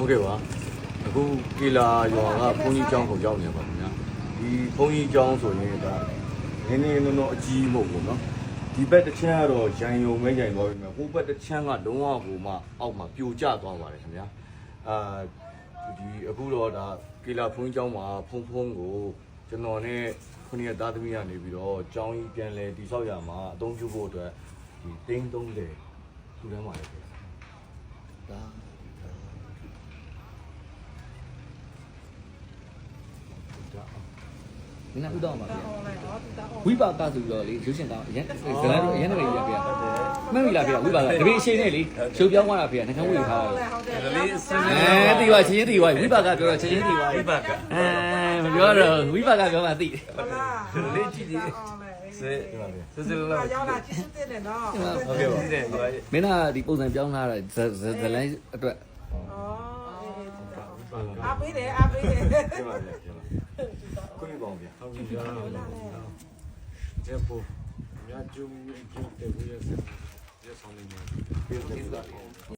ဟုတ်ကဲ့ပါအခုကီလာရွာကဘုန်းကြီးကျောင်းကိုရောက်နေပါခင်ဗျာဒီဘုန်းကြီးကျောင်းဆိုရင်ဒါနည်းနည်းနော်နော်အကြီးမဟုတ်ဘူးနော်ဒီဘက်တစ်ချမ်းကတော့ရန်ယုံမဲကြိုင်သွားပြီမြဟိုဘက်တစ်ချမ်းကလုံးဝဟိုမှအောက်မှာပြိုကျသွားပါတယ်ခင်ဗျာအာဒီအခုတော့ဒါကီလာဘုန်းကြီးကျောင်းမှာဖုံဖုံကိုကျွန်တော်နဲ့ခုနှစ်သားသမီးကနေပြီးတော့ကျောင်းကြီးပြန်လဲတိဆောက်ရမှာအသုံးပြုဖို့အတွက်ဒီတင်း30ထူတန်းပါတယ်ခင်ဗျာဒါ ဒီနေ့ဥတော်ပါဗျာအော်လိုက်တော့သူတောင်းဝိပါကဆိုပြီးတော့လေရုပ်ရှင်ကောင်းအရင်ဇလန်အရင်တကယ်ကြီးဗျာမှန်ပြီလားဗျာဝိပါကတပည့်အရှိနဲ့လေရှုပ်ပြောင်းသွားတာဗျာနှကန်းဝေထားတာဟုတ်တယ်ဟုတ်တယ်လေးစင်းအဲတီပါချင်းချင်းတီပါဝိပါကပြောတော့ချင်းချင်းတီပါဝိပါကအဲမပြောတော့ဝိပါကပြောမှသိဟုတ်လားလေးကြည့်ကြည့်အော်လိုက်စေစစလာလာရောက်လာချစ်စစ်တယ်နော်ဟုတ်ကဲ့ပါတဲ့ဘာမင်းကဒီပုံစံပြောင်းလာတာဇလန်အတွက်အော်အားပေးတယ်အားပေးတယ်ကျပါဗျာကျပါခွင့် ပေါင်းဗျာဟုတ်ပြီကြာကျေပိုမြတ်ကျုံကျုံတဲ့ဝေးရစရဆောင်နေမှာပြေးတယ်